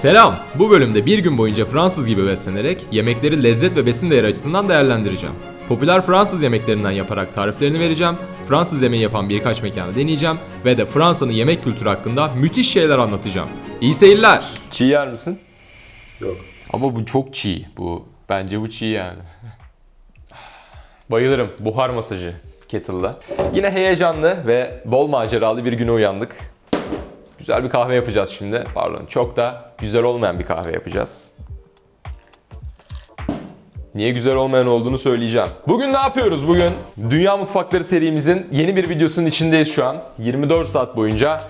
Selam! Bu bölümde bir gün boyunca Fransız gibi beslenerek yemekleri lezzet ve besin değeri açısından değerlendireceğim. Popüler Fransız yemeklerinden yaparak tariflerini vereceğim, Fransız yemeği yapan birkaç mekanı deneyeceğim ve de Fransa'nın yemek kültürü hakkında müthiş şeyler anlatacağım. İyi seyirler! Çiğ yer misin? Yok. Ama bu çok çiğ. Bu bence bu çiğ yani. Bayılırım. Buhar masajı kettle'la. Yine heyecanlı ve bol maceralı bir güne uyandık. Güzel bir kahve yapacağız şimdi. Pardon. Çok da güzel olmayan bir kahve yapacağız. Niye güzel olmayan olduğunu söyleyeceğim. Bugün ne yapıyoruz bugün? Dünya Mutfakları serimizin yeni bir videosunun içindeyiz şu an. 24 saat boyunca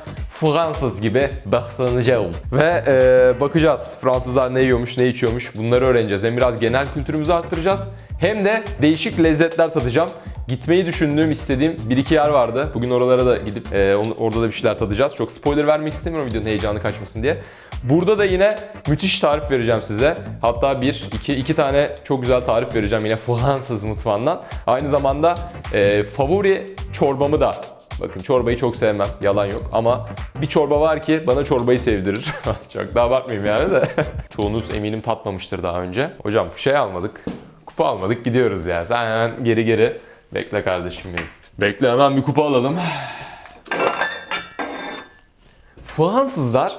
Fransız gibi besleneceğim. Ve e, bakacağız Fransızlar ne yiyormuş, ne içiyormuş bunları öğreneceğiz. Hem biraz genel kültürümüzü arttıracağız hem de değişik lezzetler tadacağım. Gitmeyi düşündüğüm, istediğim bir iki yer vardı. Bugün oralara da gidip e, orada da bir şeyler tadacağız. Çok spoiler vermek istemiyorum videonun heyecanı kaçmasın diye. Burada da yine müthiş tarif vereceğim size. Hatta bir, iki, iki tane çok güzel tarif vereceğim yine Fransız mutfağından. Aynı zamanda e, favori çorbamı da Bakın çorbayı çok sevmem, yalan yok ama bir çorba var ki bana çorbayı sevdirir. çok da abartmayayım yani de. Çoğunuz eminim tatmamıştır daha önce. Hocam şey almadık, kupa almadık gidiyoruz ya. Sen hemen geri geri bekle kardeşim benim. Bekle hemen bir kupa alalım. Fransızlar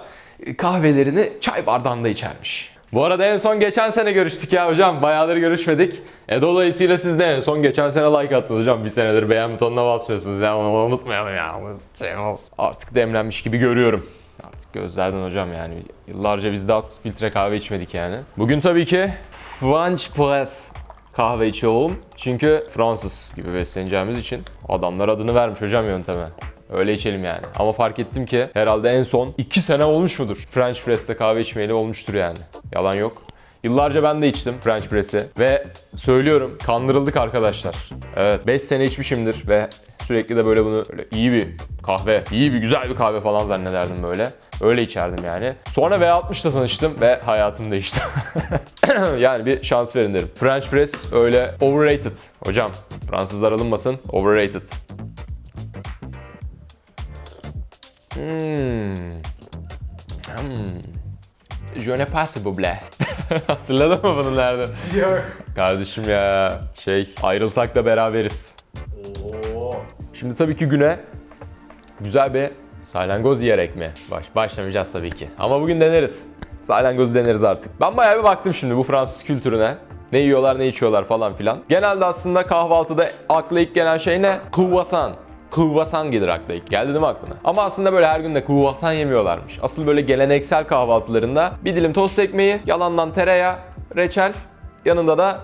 kahvelerini çay bardağında içermiş. Bu arada en son geçen sene görüştük ya hocam. Bayağıdır görüşmedik. E dolayısıyla siz de en son geçen sene like attınız hocam. Bir senedir beğen butonuna basmıyorsunuz ya. Onu unutmayalım ya. Şey, Artık demlenmiş gibi görüyorum. Artık gözlerden hocam yani. Yıllarca biz az filtre kahve içmedik yani. Bugün tabii ki French Press kahve içiyorum. Çünkü Fransız gibi besleneceğimiz için adamlar adını vermiş hocam yönteme. Öyle içelim yani. Ama fark ettim ki herhalde en son 2 sene olmuş mudur? French Press'te kahve içmeyeli olmuştur yani. Yalan yok. Yıllarca ben de içtim French Press'i ve söylüyorum kandırıldık arkadaşlar. Evet 5 sene içmişimdir ve sürekli de böyle bunu böyle iyi bir kahve, iyi bir güzel bir kahve falan zannederdim böyle. Öyle içerdim yani. Sonra V60'la tanıştım ve hayatım değişti. yani bir şans verin derim. French Press öyle overrated. Hocam Fransızlar alınmasın overrated. Hmm. Hmm. Je ne pas s'il vous plaît. Hatırladın mı bunu nerede? Yok. Kardeşim ya şey ayrılsak da beraberiz. Oo. Şimdi tabii ki güne güzel bir salyangoz yiyerek mi? Baş, başlamayacağız tabii ki. Ama bugün deneriz. Salyangozu deneriz artık. Ben bayağı bir baktım şimdi bu Fransız kültürüne. Ne yiyorlar, ne içiyorlar falan filan. Genelde aslında kahvaltıda akla ilk gelen şey ne? Kruvasan. Kruvasan gelir akla ilk. Geldi değil mi aklına? Ama aslında böyle her gün de kruvasan yemiyorlarmış. Asıl böyle geleneksel kahvaltılarında bir dilim tost ekmeği, yalandan tereyağı, reçel, yanında da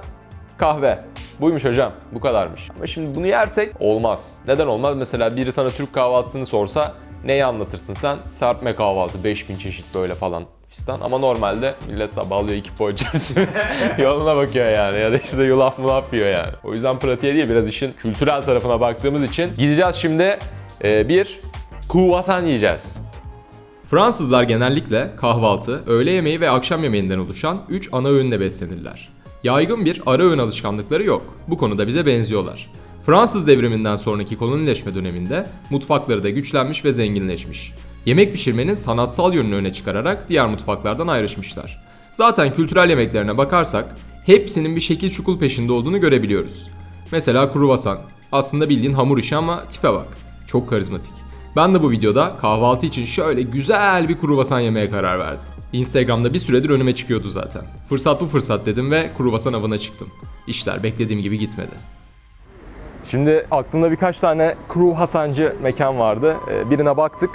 Kahve. Buymuş hocam. Bu kadarmış. Ama şimdi bunu yersek olmaz. Neden olmaz? Mesela biri sana Türk kahvaltısını sorsa neyi anlatırsın sen? Serpme kahvaltı, 5000 çeşit böyle falan fistan. Ama normalde millet sabahlıyor iki poğaça simit yoluna bakıyor yani. Ya da işte yulaf mulaf yiyor yani. O yüzden pratiğe değil biraz işin kültürel tarafına baktığımız için gideceğiz şimdi e, bir kruvasan yiyeceğiz. Fransızlar genellikle kahvaltı, öğle yemeği ve akşam yemeğinden oluşan 3 ana öğünle beslenirler. Yaygın bir ara öğün alışkanlıkları yok. Bu konuda bize benziyorlar. Fransız devriminden sonraki kolonileşme döneminde mutfakları da güçlenmiş ve zenginleşmiş. Yemek pişirmenin sanatsal yönünü öne çıkararak diğer mutfaklardan ayrışmışlar. Zaten kültürel yemeklerine bakarsak hepsinin bir şekil şukul peşinde olduğunu görebiliyoruz. Mesela kruvasan. Aslında bildiğin hamur işi ama tipe bak. Çok karizmatik. Ben de bu videoda kahvaltı için şöyle güzel bir kruvasan yemeye karar verdim. Instagram'da bir süredir önüme çıkıyordu zaten. Fırsat bu fırsat dedim ve kruvasan avına çıktım. İşler beklediğim gibi gitmedi. Şimdi aklımda birkaç tane kuru hasancı mekan vardı. Ee, Birine baktık.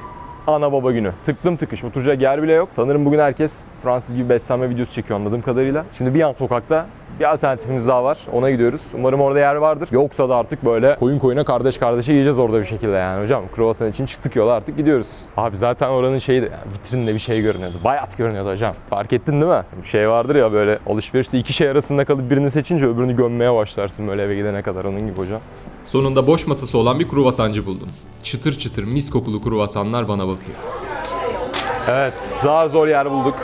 Ana baba günü. Tıklım tıkış. Oturacak yer bile yok. Sanırım bugün herkes Fransız gibi beslenme videosu çekiyor anladığım kadarıyla. Şimdi bir yan sokakta bir alternatifimiz daha var. Ona gidiyoruz. Umarım orada yer vardır. Yoksa da artık böyle koyun koyuna kardeş kardeşe yiyeceğiz orada bir şekilde yani hocam. Kruvasan için çıktık yola artık gidiyoruz. Abi zaten oranın şeyi de yani vitrinde bir şey görünüyordu. Bayat görünüyordu hocam. Fark ettin değil mi? Bir şey vardır ya böyle alışverişte iki şey arasında kalıp birini seçince öbürünü gömmeye başlarsın böyle eve gidene kadar onun gibi hocam. Sonunda boş masası olan bir kruvasancı buldum. Çıtır çıtır mis kokulu kruvasanlar bana bakıyor. Evet, zar zor yer bulduk.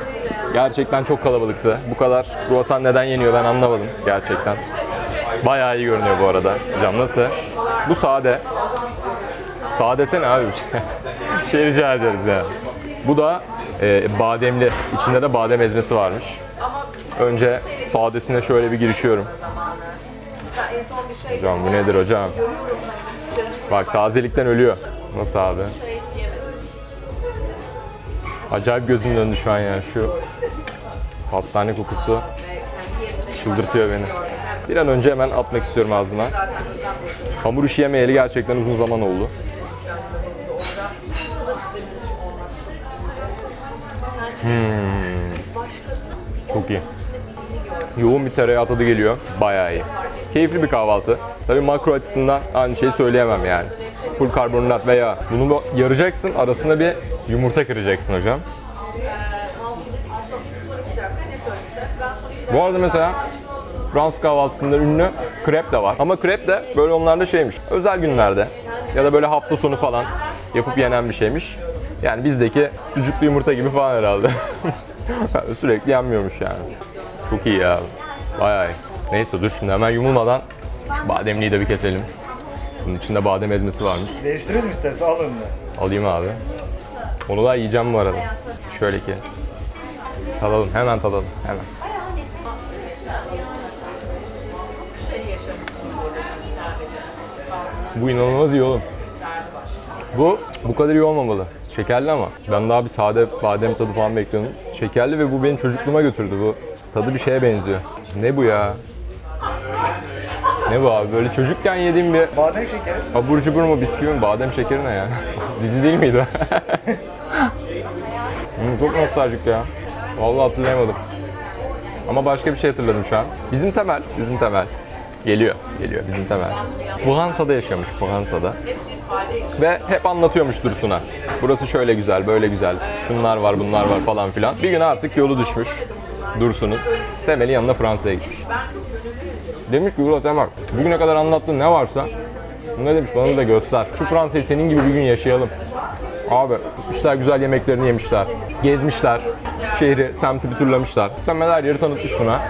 Gerçekten çok kalabalıktı. Bu kadar kruvasan neden yeniyor ben anlamadım gerçekten. Bayağı iyi görünüyor bu arada. Hocam nasıl? Bu sade. Sade desene abi şey. Rica ederiz ya. Bu da Ee, bademli. İçinde de badem ezmesi varmış. Önce sadesine şöyle bir girişiyorum. Hocam bu nedir hocam? Bak tazelikten ölüyor. Nasıl abi? Acayip gözüm döndü şu an ya. Şu pastane kokusu çıldırtıyor beni. Bir an önce hemen atmak istiyorum ağzıma. Hamur işi yemeyeli gerçekten uzun zaman oldu. Hmm. Çok iyi. Yoğun bir tereyağı tadı geliyor. Bayağı iyi. Keyifli bir kahvaltı. Tabii makro açısından aynı şeyi söyleyemem yani. Full karbonhidrat ve yağ. Bunu bu- yaracaksın, arasına bir yumurta kıracaksın hocam. Bu arada mesela Fransız kahvaltısında ünlü krep de var. Ama krep de böyle onlarda şeymiş. Özel günlerde ya da böyle hafta sonu falan yapıp yenen bir şeymiş. Yani bizdeki sucuklu yumurta gibi falan herhalde. Sürekli yenmiyormuş yani. Çok iyi ya. Bayağı iyi. Neyse dur şimdi hemen yumulmadan şu bademliği de bir keselim. Bunun içinde badem ezmesi varmış. Değiştirelim istersen al önüne. Alayım abi. Onu da yiyeceğim bu arada. Şöyle ki. Tadalım, hemen tadalım, hemen. Bu inanılmaz iyi oğlum. Bu bu kadar iyi olmamalı. Şekerli ama. Ben daha bir sade badem tadı falan bekliyordum. Şekerli ve bu beni çocukluğuma götürdü. Bu tadı bir şeye benziyor. Ne bu ya? Ne bu abi? Böyle çocukken yediğim bir Badem şekeri. Abur cubur mu bisküvi mi? Badem şekeri ne ya? Dizi değil miydi? Hmm, çok nostaljik ya. Vallahi hatırlayamadım. Ama başka bir şey hatırladım şu an. Bizim Temel, bizim Temel. Geliyor, geliyor bizim Temel. Fransa'da yaşamış, Fransa'da. Ve hep anlatıyormuş Dursun'a. Burası şöyle güzel, böyle güzel. Şunlar var, bunlar var falan filan. Bir gün artık yolu düşmüş Dursun'un. Temel'in yanına Fransa'ya gitmiş. Demiş ki Ulan Temel, bugüne kadar anlattığın ne varsa ne demiş bana da göster. Şu Fransa'yı senin gibi bir gün yaşayalım. Abi gitmişler güzel yemeklerini yemişler. Gezmişler. Şehri, semti bir turlamışlar. Temel her yeri tanıtmış buna.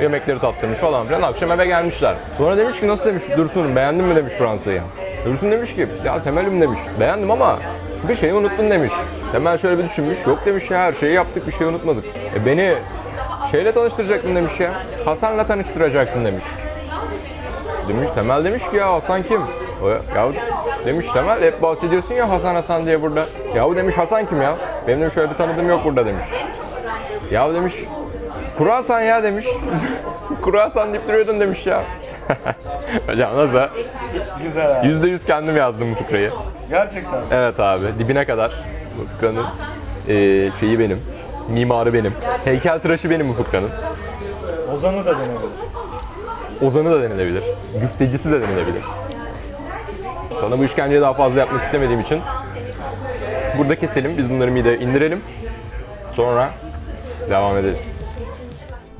Yemekleri tattırmış falan filan. Akşam eve gelmişler. Sonra demiş ki nasıl demiş Dursun'um beğendin mi demiş Fransa'yı. Dursun demiş ki ya Temel'im demiş. Beğendim ama bir şeyi unuttun demiş. Temel şöyle bir düşünmüş. Yok demiş ya her şeyi yaptık bir şey unutmadık. E beni şeyle tanıştıracaktın demiş ya. Hasan'la tanıştıracaktın demiş. Demiş Temel demiş ki ya Hasan kim? Ya demiş Temel hep bahsediyorsun ya Hasan Hasan diye burada. Yahu demiş Hasan kim ya? Benim demiş şöyle bir tanıdığım yok burada demiş. Ya demiş Kuru Hasan ya demiş. Kuru Hasan deyip duruyordun demiş ya. Hocam nasıl? Güzel ha. %100 kendim yazdım bu fıkrayı. Gerçekten. Evet abi dibine kadar bu fıkranın eee, şeyi benim. Mimarı benim. Heykeltıraşı benim bu fıkranın. Ozan'ı da denebilir. Ozanı da denilebilir. Güftecisi de denilebilir. Sana bu işkenceyi daha fazla yapmak istemediğim için burada keselim. Biz bunları mideye indirelim. Sonra devam ederiz.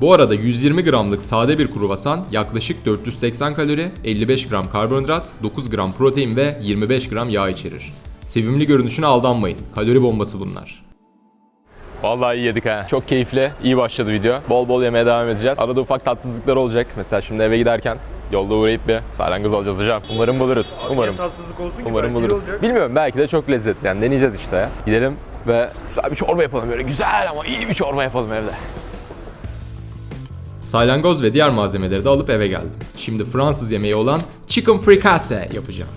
Bu arada 120 gramlık sade bir kruvasan yaklaşık 480 kalori, 55 gram karbonhidrat, 9 gram protein ve 25 gram yağ içerir. Sevimli görünüşüne aldanmayın. Kalori bombası bunlar. Vallahi iyi yedik ha. Çok keyifli, iyi başladı video. Bol bol yemeye devam edeceğiz. Arada ufak tatsızlıklar olacak. Mesela şimdi eve giderken yolda uğrayıp bir salyangoz alacağız hocam. Umarım buluruz. Umarım. Tatsızlık olsun ki Umarım belki iyi buluruz. olacak. Bilmiyorum belki de çok lezzetli. Yani deneyeceğiz işte ya. Gidelim ve güzel bir çorba yapalım böyle güzel ama iyi bir çorba yapalım evde. Salyangoz ve diğer malzemeleri de alıp eve geldim. Şimdi Fransız yemeği olan chicken fricassee yapacağım.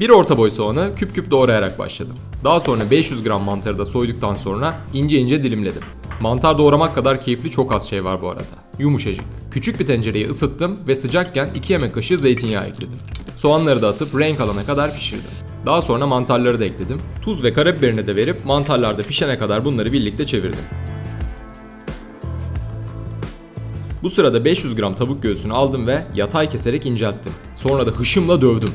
Bir orta boy soğanı küp küp doğrayarak başladım. Daha sonra 500 gram mantarı da soyduktan sonra ince ince dilimledim. Mantar doğramak kadar keyifli çok az şey var bu arada. Yumuşacık. Küçük bir tencereyi ısıttım ve sıcakken 2 yemek kaşığı zeytinyağı ekledim. Soğanları da atıp renk alana kadar pişirdim. Daha sonra mantarları da ekledim. Tuz ve karabiberini de verip mantarlar da pişene kadar bunları birlikte çevirdim. Bu sırada 500 gram tavuk göğsünü aldım ve yatay keserek incelttim. Sonra da hışımla dövdüm.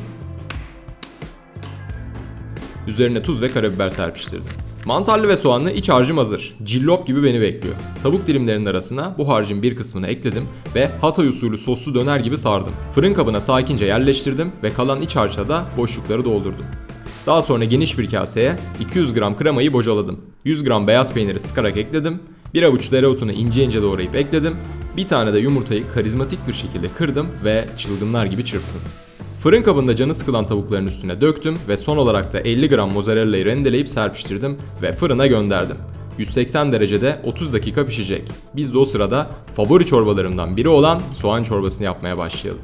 Üzerine tuz ve karabiber serpiştirdim. Mantarlı ve soğanlı iç harcım hazır. Cillop gibi beni bekliyor. Tavuk dilimlerinin arasına bu harcın bir kısmını ekledim ve Hatay usulü soslu döner gibi sardım. Fırın kabına sakince yerleştirdim ve kalan iç harçla da boşlukları doldurdum. Daha sonra geniş bir kaseye 200 gram kremayı bocaladım. 100 gram beyaz peyniri sıkarak ekledim. Bir avuç dereotunu ince ince doğrayıp ekledim. Bir tane de yumurtayı karizmatik bir şekilde kırdım ve çılgınlar gibi çırptım. Fırın kabında canı sıkılan tavukların üstüne döktüm ve son olarak da 50 gram mozzarella'yı rendeleyip serpiştirdim ve fırına gönderdim. 180 derecede 30 dakika pişecek. Biz de o sırada favori çorbalarımdan biri olan soğan çorbasını yapmaya başlayalım.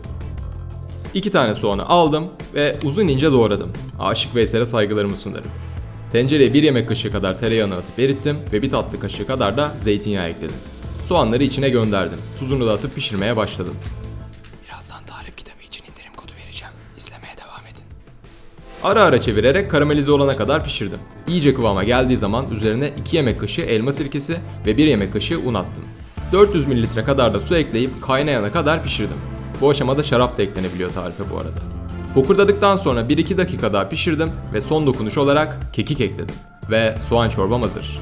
İki tane soğanı aldım ve uzun ince doğradım. Aşık Veysel'e saygılarımı sunarım. Tencereye bir yemek kaşığı kadar tereyağını atıp erittim ve bir tatlı kaşığı kadar da zeytinyağı ekledim. Soğanları içine gönderdim. Tuzunu da atıp pişirmeye başladım. Birazdan tarif kitabı için indirim kodu vereceğim. İzlemeye devam edin. Ara ara çevirerek karamelize olana kadar pişirdim. İyice kıvama geldiği zaman üzerine 2 yemek kaşığı elma sirkesi ve 1 yemek kaşığı un attım. 400 ml kadar da su ekleyip kaynayana kadar pişirdim. Bu aşamada şarap da eklenebiliyor tarife bu arada. Fokurdadıktan sonra 1-2 dakika daha pişirdim ve son dokunuş olarak kekik ekledim. Ve soğan çorbam hazır.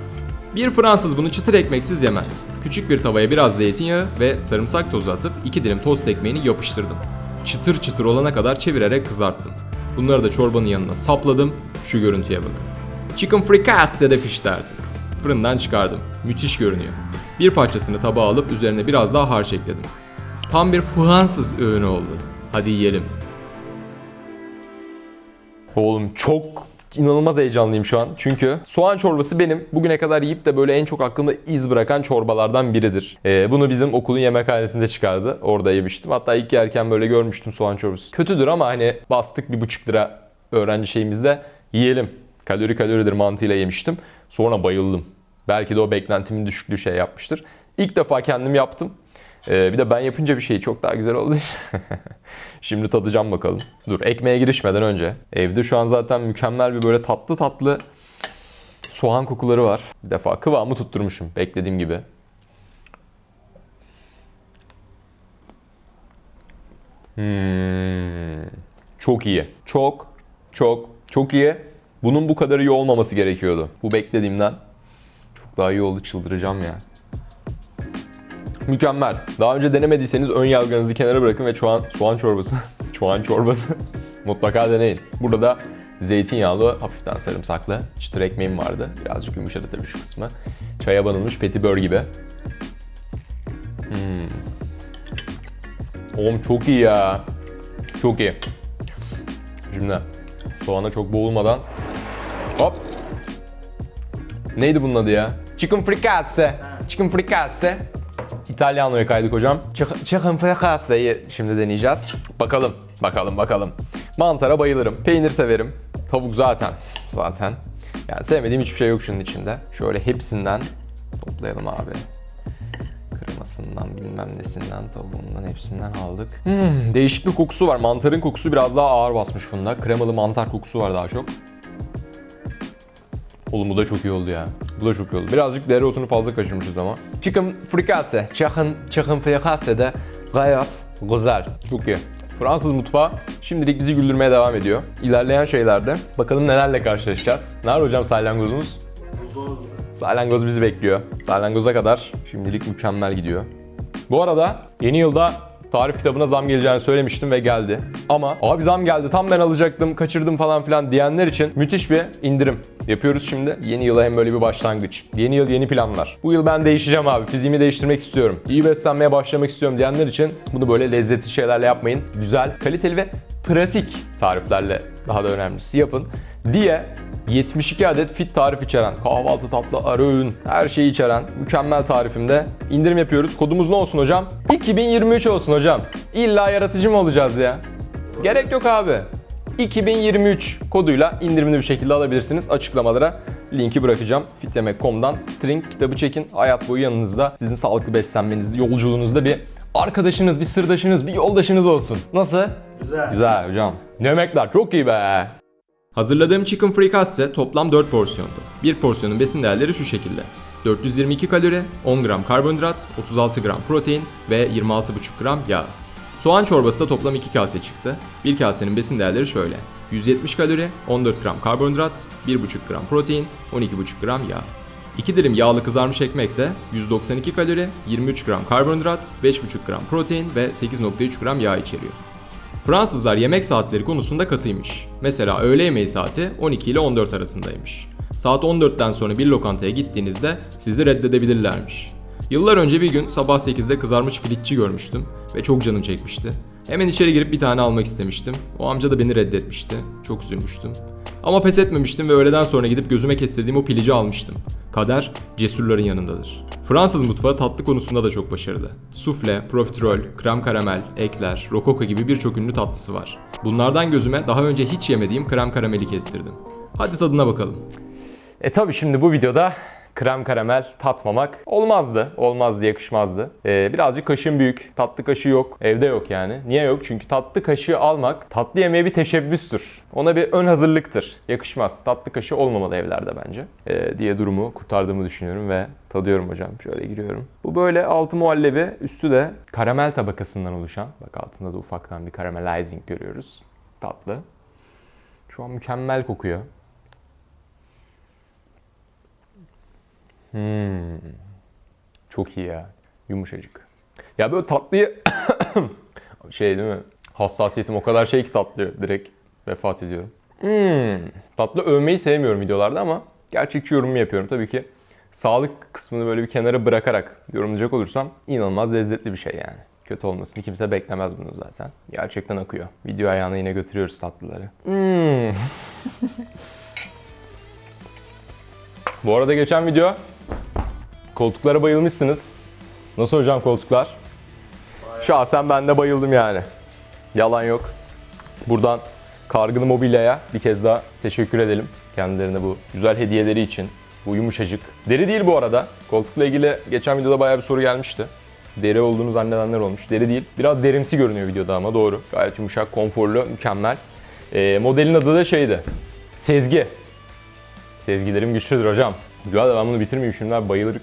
Bir Fransız bunu çıtır ekmeksiz yemez. Küçük bir tavaya biraz zeytinyağı ve sarımsak tozu atıp 2 dilim tost ekmeğini yapıştırdım. Çıtır çıtır olana kadar çevirerek kızarttım. Bunları da çorbanın yanına sapladım. Şu görüntüye bakın. Chicken fricasse de pişti artık. Fırından çıkardım. Müthiş görünüyor. Bir parçasını tabağa alıp üzerine biraz daha harç ekledim. Tam bir Fransız öğünü oldu. Hadi yiyelim. Oğlum çok inanılmaz heyecanlıyım şu an. Çünkü soğan çorbası benim bugüne kadar yiyip de böyle en çok aklımda iz bırakan çorbalardan biridir. Ee, bunu bizim okulun yemekhanesinde çıkardı. Orada yemiştim. Hatta ilk yerken böyle görmüştüm soğan çorbası. Kötüdür ama hani bastık bir buçuk lira öğrenci şeyimizde yiyelim. Kalori kaloridir mantığıyla yemiştim. Sonra bayıldım. Belki de o beklentimin düşüklüğü şey yapmıştır. İlk defa kendim yaptım. Ee, bir de ben yapınca bir şey çok daha güzel oldu. Şimdi tadacağım bakalım. Dur ekmeğe girişmeden önce. Evde şu an zaten mükemmel bir böyle tatlı tatlı soğan kokuları var. Bir defa kıvamı tutturmuşum beklediğim gibi. Hmm, çok iyi. Çok çok çok iyi. Bunun bu kadar iyi olmaması gerekiyordu. Bu beklediğimden çok daha iyi oldu çıldıracağım ya. Mükemmel. Daha önce denemediyseniz ön yargınızı kenara bırakın ve soğan, soğan çorbası, soğan çorbası mutlaka deneyin. Burada da zeytinyağlı, hafiften sarımsaklı çıtır ekmeğim vardı. Birazcık yumuşadı tabii şu kısmı. Çaya banılmış petibör gibi. Hmm. Oğlum çok iyi ya. Çok iyi. Şimdi soğana çok boğulmadan hop. Neydi bunun adı ya? Chicken fricasse. Chicken fricasse. İtalyano'ya kaydık hocam. Chick- Chicken fricasse'yi şimdi deneyeceğiz. Bakalım, bakalım, bakalım. Mantara bayılırım. Peynir severim. Tavuk zaten. Zaten. Yani sevmediğim hiçbir şey yok şunun içinde. Şöyle hepsinden toplayalım abi. Kremasından bilmem nesinden tavuğundan hepsinden aldık. Hmm, değişik bir kokusu var. Mantarın kokusu biraz daha ağır basmış bunda. Kremalı mantar kokusu var daha çok. Oğlum bu da çok iyi oldu ya. Bu da çok iyi oldu. Birazcık dereotunu fazla kaçırmışız ama. Chicken fricasse. Chicken, chicken fricasse de gayet güzel. Çok iyi. Fransız mutfağı şimdilik bizi güldürmeye devam ediyor. İlerleyen şeylerde bakalım nelerle karşılaşacağız. Nerede hocam salyangozumuz? Salyangoz bizi bekliyor. Salyangoza kadar şimdilik mükemmel gidiyor. Bu arada yeni yılda tarif kitabına zam geleceğini söylemiştim ve geldi. Ama abi zam geldi tam ben alacaktım kaçırdım falan filan diyenler için müthiş bir indirim yapıyoruz şimdi. Yeni yıla hem böyle bir başlangıç. Yeni yıl yeni planlar. Bu yıl ben değişeceğim abi. Fiziğimi değiştirmek istiyorum. İyi beslenmeye başlamak istiyorum diyenler için bunu böyle lezzetli şeylerle yapmayın. Güzel, kaliteli ve pratik tariflerle daha da önemlisi yapın diye 72 adet fit tarif içeren, kahvaltı tatlı, ara öğün, her şeyi içeren mükemmel tarifimde indirim yapıyoruz. Kodumuz ne olsun hocam? 2023 olsun hocam. İlla yaratıcı mı olacağız ya? Gerek yok abi. 2023 koduyla indirimli bir şekilde alabilirsiniz. Açıklamalara linki bırakacağım. fityemek.com'dan Trink kitabı çekin. Hayat boyu yanınızda. Sizin sağlıklı beslenmenizde, yolculuğunuzda bir arkadaşınız, bir sırdaşınız, bir yoldaşınız olsun. Nasıl? Güzel. Güzel hocam. Yemekler çok iyi be. Hazırladığım chicken fricasse toplam 4 porsiyondu. Bir porsiyonun besin değerleri şu şekilde. 422 kalori, 10 gram karbonhidrat, 36 gram protein ve 26,5 gram yağ. Soğan çorbası da toplam 2 kase çıktı. Bir kasenin besin değerleri şöyle. 170 kalori, 14 gram karbonhidrat, 1,5 gram protein, 12,5 gram yağ. 2 dilim yağlı kızarmış ekmek de 192 kalori, 23 gram karbonhidrat, 5,5 gram protein ve 8,3 gram yağ içeriyor. Fransızlar yemek saatleri konusunda katıymış. Mesela öğle yemeği saati 12 ile 14 arasındaymış. Saat 14'ten sonra bir lokantaya gittiğinizde sizi reddedebilirlermiş. Yıllar önce bir gün sabah 8'de kızarmış piliççi görmüştüm ve çok canım çekmişti. Hemen içeri girip bir tane almak istemiştim. O amca da beni reddetmişti. Çok üzülmüştüm. Ama pes etmemiştim ve öğleden sonra gidip gözüme kestirdiğim o pilici almıştım. Kader cesurların yanındadır. Fransız mutfağı tatlı konusunda da çok başarılı. Sufle, profiterol, krem karamel, ekler, rokoko gibi birçok ünlü tatlısı var. Bunlardan gözüme daha önce hiç yemediğim krem karameli kestirdim. Hadi tadına bakalım. E tabi şimdi bu videoda krem karamel tatmamak olmazdı. Olmazdı, yakışmazdı. Ee, birazcık kaşığım büyük. Tatlı kaşığı yok. Evde yok yani. Niye yok? Çünkü tatlı kaşığı almak tatlı yemeğe bir teşebbüstür. Ona bir ön hazırlıktır. Yakışmaz. Tatlı kaşığı olmamalı evlerde bence. Ee, diye durumu kurtardığımı düşünüyorum ve tadıyorum hocam. Şöyle giriyorum. Bu böyle altı muhallebi, üstü de karamel tabakasından oluşan. Bak altında da ufaktan bir caramelizing görüyoruz. Tatlı. Şu an mükemmel kokuyor. Hmm. Çok iyi ya. Yumuşacık. Ya böyle tatlıyı şey değil mi? Hassasiyetim o kadar şey ki tatlı direkt vefat ediyorum. Hmm. Tatlı övmeyi sevmiyorum videolarda ama gerçekçi yorumumu yapıyorum. Tabii ki sağlık kısmını böyle bir kenara bırakarak yorumlayacak olursam inanılmaz lezzetli bir şey yani. Kötü olmasını kimse beklemez bunu zaten. Gerçekten akıyor. Video ayağına yine götürüyoruz tatlıları. Hmm. Bu arada geçen video koltuklara bayılmışsınız. Nasıl hocam koltuklar? Şahsen ben de bayıldım yani. Yalan yok. Buradan Kargılı Mobilya'ya bir kez daha teşekkür edelim. Kendilerine bu güzel hediyeleri için. Bu yumuşacık. Deri değil bu arada. Koltukla ilgili geçen videoda bayağı bir soru gelmişti. Deri olduğunu zannedenler olmuş. Deri değil. Biraz derimsi görünüyor videoda ama doğru. Gayet yumuşak, konforlu, mükemmel. Ee, modelin adı da şeydi. Sezgi. Sezgilerim güçlüdür hocam. Güzel de ben bunu bitirmeyeyim şimdi bayılır.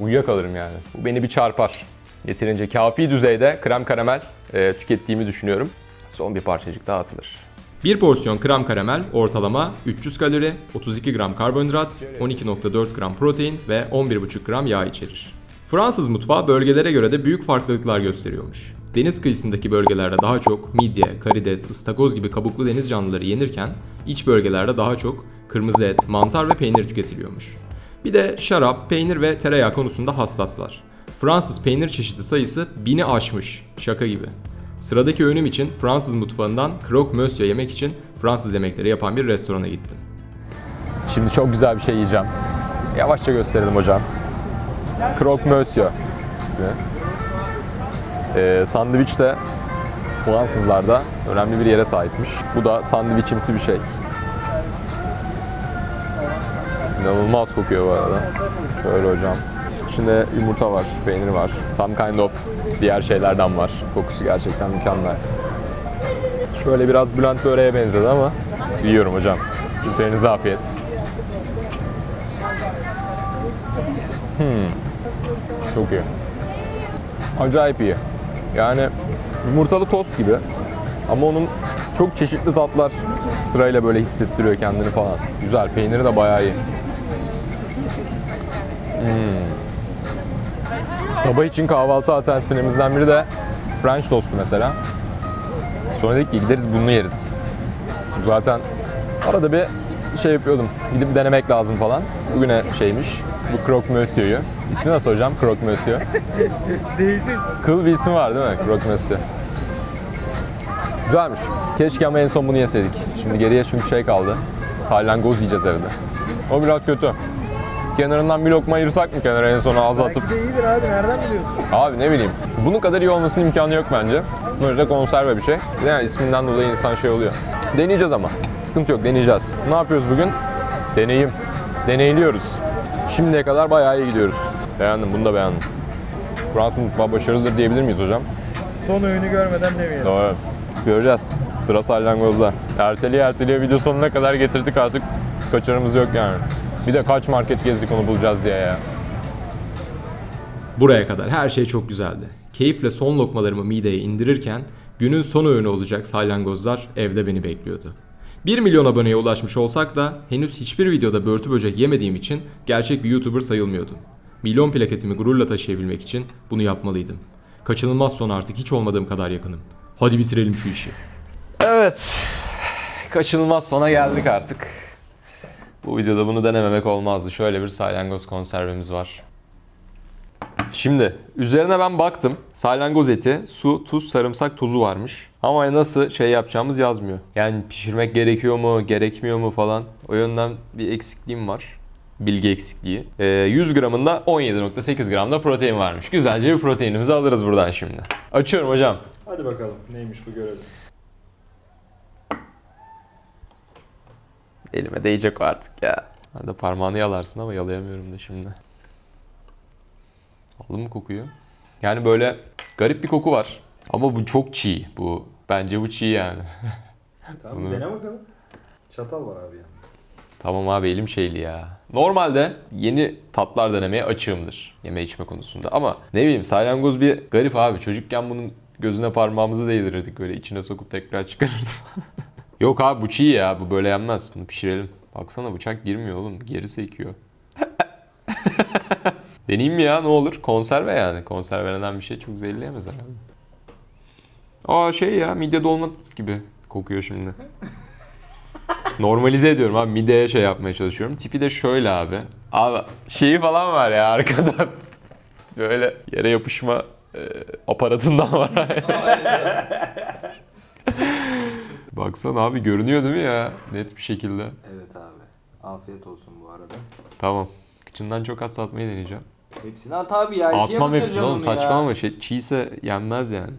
Uyuyakalırım yani. Bu beni bir çarpar. Yeterince kafi düzeyde krem karamel e, tükettiğimi düşünüyorum. Son bir parçacık daha atılır. Bir porsiyon krem karamel ortalama 300 kalori, 32 gram karbonhidrat, 12.4 gram protein ve 11.5 gram yağ içerir. Fransız mutfağı bölgelere göre de büyük farklılıklar gösteriyormuş. Deniz kıyısındaki bölgelerde daha çok midye, karides, ıstakoz gibi kabuklu deniz canlıları yenirken iç bölgelerde daha çok kırmızı et, mantar ve peynir tüketiliyormuş. Bir de şarap, peynir ve tereyağı konusunda hassaslar. Fransız peynir çeşidi sayısı bini aşmış. Şaka gibi. Sıradaki öğünüm için Fransız mutfağından croque monsieur yemek için Fransız yemekleri yapan bir restorana gittim. Şimdi çok güzel bir şey yiyeceğim. Yavaşça gösterelim hocam. Croque Monsieur ismi. Ee, sandviç de Fransızlarda önemli bir yere sahipmiş. Bu da sandviçimsi bir şey. İnanılmaz kokuyor bu arada. Şöyle hocam. İçinde yumurta var, peynir var. Some kind of diğer şeylerden var. Kokusu gerçekten mükemmel. Şöyle biraz Bülent böreğe benzedi ama yiyorum hocam. Üzerinize afiyet. Çok iyi. Acayip iyi. Yani yumurtalı tost gibi. Ama onun çok çeşitli tatlar sırayla böyle hissettiriyor kendini falan. Güzel. Peyniri de bayağı iyi. Hmm. Sabah için kahvaltı alternatiflerimizden biri de French tostu mesela. Sonra dedik ki gideriz bunu yeriz. Zaten arada bir şey yapıyordum. Gidip denemek lazım falan. Bugüne şeymiş. Bu Croque Monsieur'yu. İsmi nasıl hocam? Croque Monsieur. Değişik. Kıl bir ismi var değil mi? Croque Monsieur. Güzelmiş. Keşke ama en son bunu yeseydik. Şimdi geriye çünkü şey kaldı. Salyangoz yiyeceğiz evde. O biraz kötü. Kenarından bir lokma ayırsak mı kenara en sona ağza atıp? Belki de iyidir abi nereden biliyorsun? Abi ne bileyim. Bunun kadar iyi olmasının imkanı yok bence. Böyle konserve bir şey. Yani isminden dolayı insan şey oluyor. Deneyeceğiz ama. Sıkıntı yok deneyeceğiz. Ne yapıyoruz bugün? Deneyim. Deneyliyoruz. Şimdiye kadar bayağı iyi gidiyoruz. Beğendim bunu da beğendim. Fransız mutfağı başarılıdır diyebilir miyiz hocam? Son öğünü görmeden demeyelim. Doğru. Göreceğiz. Sıra salyangozda. Erteliye erteliye video sonuna kadar getirdik artık. Kaçarımız yok yani. Bir de kaç market gezdik onu bulacağız diye ya. Buraya kadar her şey çok güzeldi. Keyifle son lokmalarımı mideye indirirken günün son öğünü olacak salyangozlar evde beni bekliyordu. 1 milyon aboneye ulaşmış olsak da henüz hiçbir videoda börtü böcek yemediğim için gerçek bir YouTuber sayılmıyordum. Milyon plaketimi gururla taşıyabilmek için bunu yapmalıydım. Kaçınılmaz son artık hiç olmadığım kadar yakınım. Hadi bitirelim şu işi. Evet. Kaçınılmaz sona geldik artık. Bu videoda bunu denememek olmazdı. Şöyle bir salyangoz konservemiz var. Şimdi üzerine ben baktım. Salyangoz eti, su, tuz, sarımsak tozu varmış. Ama nasıl şey yapacağımız yazmıyor. Yani pişirmek gerekiyor mu, gerekmiyor mu falan. O yönden bir eksikliğim var. Bilgi eksikliği. Ee, 100 gramında 17.8 gramda protein varmış. Güzelce bir proteinimizi alırız buradan şimdi. Açıyorum hocam. Hadi bakalım neymiş bu görelim. Elime değecek o artık ya. Ben de parmağını yalarsın ama yalayamıyorum da şimdi. Aldın mı kokuyu? Yani böyle garip bir koku var. Ama bu çok çiğ. Bu bence bu çiğ yani. Tamam Bunu- dene bakalım. Çatal var abi ya. tamam abi elim şeyli ya. Normalde yeni tatlar denemeye açığımdır yeme içme konusunda. Ama ne bileyim salyangoz bir garip abi. Çocukken bunun gözüne parmağımızı değdirirdik böyle içine sokup tekrar çıkarırdık. Yok abi bu çiğ ya. Bu böyle yenmez. Bunu pişirelim. Baksana bıçak girmiyor oğlum. Geri sekiyor. Deneyeyim mi ya ne olur? Konserve yani. Konservelenen bir şey çok zehirleyemez herhalde. Aa şey ya midye dolma gibi kokuyor şimdi. Normalize ediyorum abi. Mideye şey yapmaya çalışıyorum. Tipi de şöyle abi. Abi şeyi falan var ya arkadan. Böyle yere yapışma e, aparatından var. Baksana abi görünüyor değil mi ya? Net bir şekilde. Evet abi. Afiyet olsun bu arada. Tamam. Kıçından çok az atmayı deneyeceğim. Hepsini at abi ya. ikiye Atmam mi hepsini oğlum bunu ya? saçmalama. Şey, çiğse yenmez yani.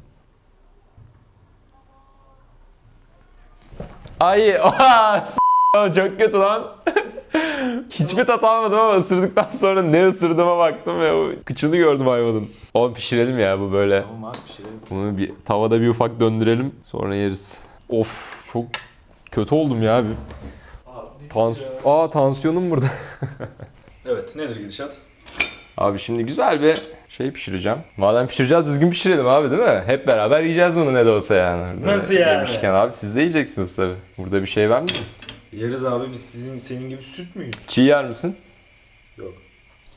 Ay oha, s- çok kötü lan. Hiçbir tat almadım ama ısırdıktan sonra ne ısırdığıma baktım ve o kıçını gördüm hayvanın. Oğlum pişirelim ya bu böyle. Tamam abi pişirelim. Bunu bir tavada bir ufak döndürelim sonra yeriz. Of çok kötü oldum ya bir. Tans Aa tansiyonum burada. Evet nedir gidişat? Abi şimdi güzel bir şey pişireceğim. Madem pişireceğiz düzgün pişirelim abi değil mi? Hep beraber yiyeceğiz bunu ne de olsa yani. Nasıl yani? Yemişken abi siz de yiyeceksiniz tabii. Burada bir şey var mı? Yeriz abi biz sizin senin gibi süt müyüz? Çiğ yer misin? Yok.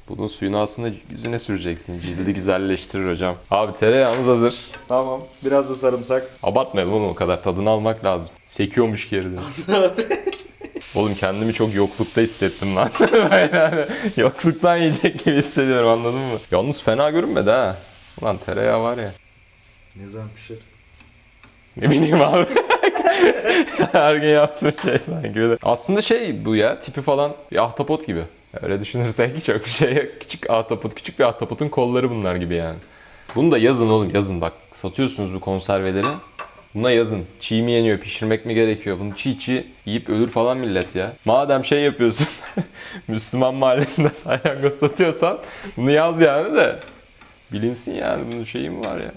Bunun suyunu aslında yüzüne süreceksin. Cildi güzelleştirir hocam. Abi tereyağımız hazır. Tamam. Biraz da sarımsak. Abartmayalım oğlum o kadar. Tadını almak lazım. Sekiyormuş geride. Oğlum kendimi çok yoklukta hissettim lan. Yokluktan yiyecek gibi hissediyorum anladın mı? Yalnız fena görünmedi ha. Ulan tereyağı var ya. Ne zaman pişir? Ne bileyim abi. Her gün yaptığım şey sanki öyle. Aslında şey bu ya tipi falan bir ahtapot gibi. Öyle düşünürsek çok bir şey yok. Küçük ahtapot, küçük bir ahtapotun kolları bunlar gibi yani. Bunu da yazın oğlum yazın bak. Satıyorsunuz bu konserveleri. Buna yazın. Çiğ mi yeniyor, pişirmek mi gerekiyor? Bunu çiğ çiğ yiyip ölür falan millet ya. Madem şey yapıyorsun, Müslüman mahallesinde salyangoz satıyorsan bunu yaz yani de. Bilinsin yani bunun şeyi mi var ya.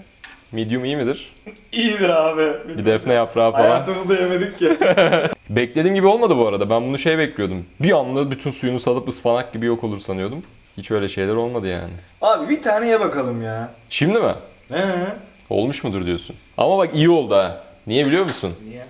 Medium iyi midir? İyidir abi. Bir defne yaprağı falan. Hayatımızda yemedik ki. Beklediğim gibi olmadı bu arada. Ben bunu şey bekliyordum. Bir anda bütün suyunu salıp ıspanak gibi yok olur sanıyordum. Hiç öyle şeyler olmadı yani. abi bir tane ye bakalım ya. Şimdi mi? Ne? Olmuş mudur diyorsun. Ama bak iyi oldu ha. Niye biliyor musun? Niye?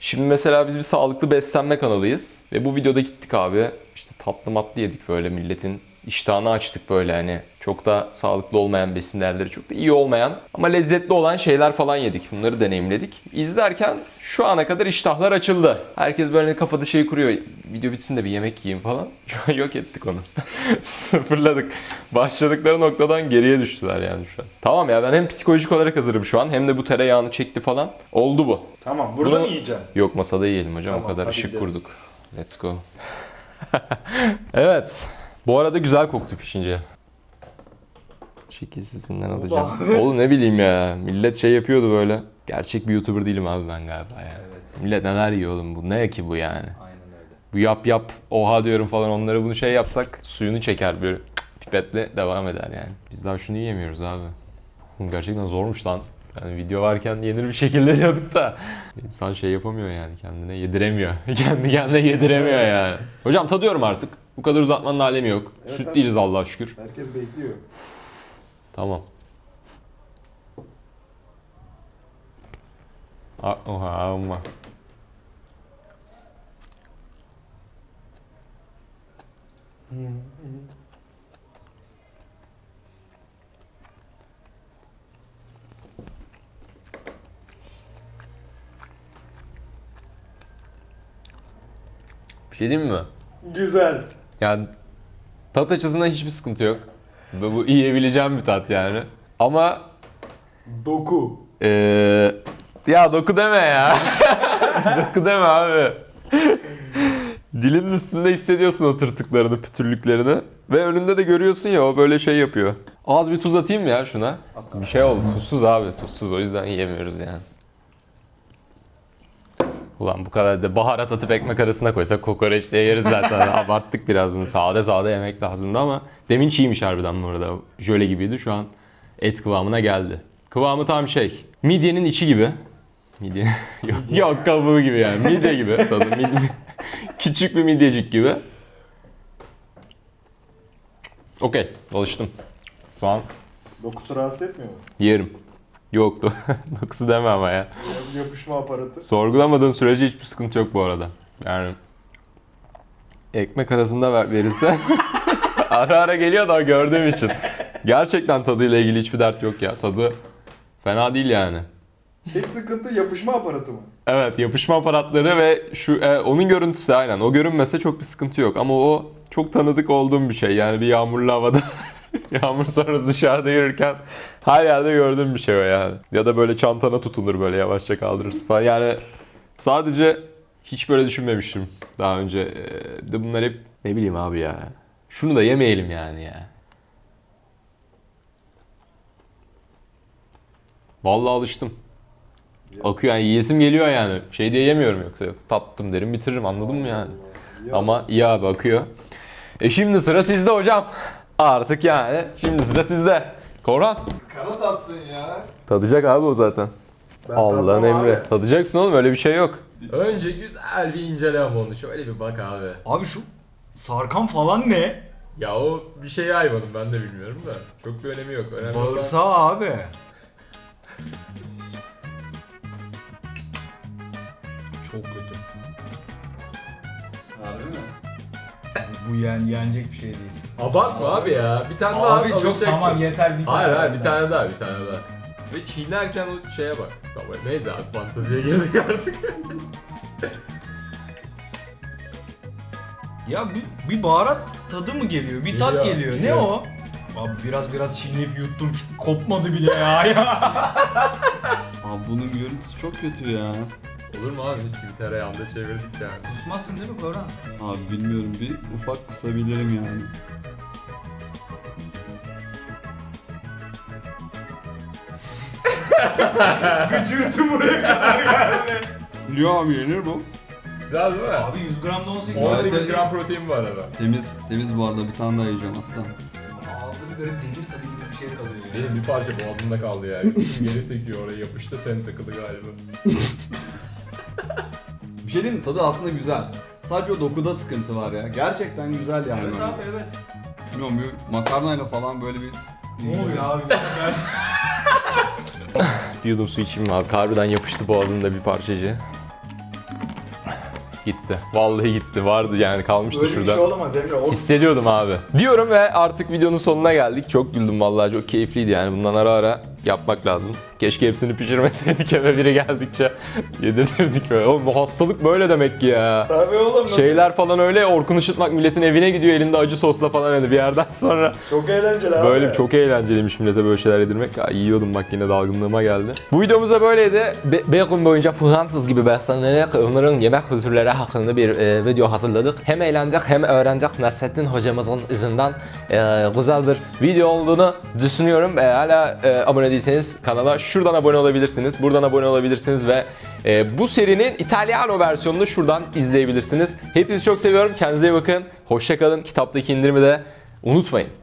Şimdi mesela biz bir sağlıklı beslenme kanalıyız. Ve bu videoda gittik abi. İşte tatlı matlı yedik böyle milletin. İştahını açtık böyle hani. Çok da sağlıklı olmayan besin değerleri, çok da iyi olmayan ama lezzetli olan şeyler falan yedik. Bunları deneyimledik. İzlerken şu ana kadar iştahlar açıldı. Herkes böyle kafada şey kuruyor. Video bitsin de bir yemek yiyeyim falan. Şu an yok ettik onu. Sıfırladık. Başladıkları noktadan geriye düştüler yani şu an. Tamam ya ben hem psikolojik olarak hazırım şu an hem de bu tereyağını çekti falan. Oldu bu. Tamam burada Bunu- mı yiyeceksin? Yok masada yiyelim hocam Tamam, o kadar hadi ışık gidelim. kurduk. Let's go. evet. Bu arada güzel koktu pişince. Şekilsizliğinden alacağım. Oğlum ne bileyim ya. Millet şey yapıyordu böyle. Gerçek bir YouTuber değilim abi ben galiba ya. Evet. Millet neler yiyor oğlum bu ne ki bu yani. Aynen öyle. Bu yap yap oha diyorum falan onlara bunu şey yapsak suyunu çeker böyle pipetle devam eder yani. Biz daha şunu yiyemiyoruz abi. Oğlum gerçekten zormuş lan. Yani video varken yenir bir şekilde diyorduk da insan şey yapamıyor yani kendine yediremiyor. Kendi kendine yediremiyor yani. Hocam tadıyorum artık. Bu kadar uzatmanın alemi yok. Evet, Süt abi. değiliz Allah'a şükür. Herkes bekliyor. Tamam. A- Oha ama. Bir şey diyeyim mi? Güzel. Yani tat açısından hiçbir sıkıntı yok. Bu, bu yiyebileceğim bir tat yani. Ama Doku. Ee, ya doku deme ya. doku deme abi. Dilin üstünde hissediyorsun o tırtıklarını, pütürlüklerini. Ve önünde de görüyorsun ya o böyle şey yapıyor. Az bir tuz atayım mı ya şuna? Bir şey oldu. Tuzsuz abi. Tuzsuz o yüzden yiyemiyoruz yani. Ulan bu kadar da baharat atıp ekmek arasına koysak kokoreç diye yeriz zaten. Abarttık biraz bunu. Sade sade yemek lazımdı ama demin çiğmiş harbiden bu arada. Jöle gibiydi şu an et kıvamına geldi. Kıvamı tam şey. Midyenin içi gibi. Midye. yok, yok kabuğu gibi yani. Midye gibi tadı. Midye. Küçük bir midyecik gibi. Okey. Alıştım. Şu an Dokusu rahatsız etmiyor mu? yerim. Yoktu. Dokusu deme ama ya. Ya, Yapışma aparatı. Sorgulamadığın sürece hiçbir sıkıntı yok bu arada. Yani ekmek arasında ver, verirse ara ara geliyor da gördüğüm için. Gerçekten tadıyla ilgili hiçbir dert yok ya. Tadı fena değil yani. Tek sıkıntı yapışma aparatı mı? Evet yapışma aparatları ve şu e, onun görüntüsü aynen. O görünmese çok bir sıkıntı yok ama o çok tanıdık olduğum bir şey. Yani bir yağmurlu havada yağmur sonrası dışarıda yürürken her yerde gördüğüm bir şey o yani. Ya da böyle çantana tutunur böyle yavaşça kaldırırsın falan. Yani sadece hiç böyle düşünmemiştim daha önce. E, bir de bunlar hep ne bileyim abi ya. Şunu da yemeyelim yani ya. Vallahi alıştım. Akıyor yani yiyesim geliyor yani. Şey diye yemiyorum yoksa yok. Tattım derim bitiririm anladın mı yani? Ya, Ama iyi abi akıyor. E şimdi sıra sizde hocam. Artık yani şimdi sıra sizde. Korhan. Kara tatsın ya. Tadacak abi o zaten. ben Allah'ın tatmam emri. abi. Tadacaksın oğlum öyle bir şey yok. Önce güzel bir incele ama onu. Şöyle bir bak abi. Abi şu sarkan falan ne? Ya o bir şey hayvanım ben de bilmiyorum da. Çok bir önemi yok. Önemli olan- Bağırsağı abi. Çok kötü. Bu, bu yen, yenecek bir şey değil. Abartma abi ya. Bir tane daha Abi çok alışacaksın. tamam yeter bir tane. Hayır hayır daha. bir tane daha bir tane daha. Ve çiğnerken o şeye bak. Tamam neyse abi fanteziye girdik artık. Ya bir, bir baharat tadı mı geliyor? Bir tat Geliyor, geliyor. geliyor. Ne o? Abi biraz biraz çiğneyip yuttum. Kopmadı bile ya. Abi bunun görüntüsü çok kötü ya. Olur mu abi mis gibi tereyağında çevirdik yani. Kusmazsın değil mi Koran? Abi bilmiyorum bir ufak kusabilirim yani. Gıcırtı buraya kadar geldi. Yo abi yenir bu. Güzel değil mi? Abi 100 gramda 18 18 gram protein bu arada. Temiz, temiz bu arada bir tane daha yiyeceğim hatta. Ağızda bir garip demir tadı gibi bir şey kalıyor ya. Benim bir parça boğazımda kaldı yani. Geri sekiyor oraya yapıştı ten takılı galiba. Mi? Tadı aslında güzel. Sadece o dokuda sıkıntı var ya. Gerçekten güzel yani. Evet abi evet. Bilmiyorum bir makarnayla falan böyle bir... Ne oluyor abi? Bir yudum su içeyim abi. Harbiden yapıştı boğazımda bir parçacığı. Gitti. Vallahi gitti. Vardı yani kalmıştı Böyle bir şurada. şey olamaz Emre. O Hissediyordum abi. Diyorum ve artık videonun sonuna geldik. Çok güldüm vallahi çok keyifliydi yani. Bundan ara ara yapmak lazım. Keşke hepsini pişirmeseydik eve biri geldikçe yedirtirdik böyle. Oğlum bu hastalık böyle demek ki ya. Tabii oğlum. nasıl- Şeyler falan öyle Orkun Işıtmak milletin evine gidiyor elinde acı sosla falan hani bir yerden sonra. Çok eğlenceli abi. Böyle çok eğlenceliymiş millete böyle şeyler yedirmek. Ya, yiyordum bak yine dalgınlığıma geldi. Bu videomuz da böyleydi. Be- Bacon boyunca Fransız gibi beslenerek onların yemek kültürleri hakkında bir e, video hazırladık. Hem eğlendik hem öğrendik. Nasrettin hocamızın izinden e, güzel bir video olduğunu düşünüyorum. E, hala e, abone değilseniz kanala şuradan abone olabilirsiniz. Buradan abone olabilirsiniz ve e, bu serinin İtalyano versiyonunu şuradan izleyebilirsiniz. Hepinizi çok seviyorum. Kendinize iyi bakın. Hoşçakalın. Kitaptaki indirimi de unutmayın.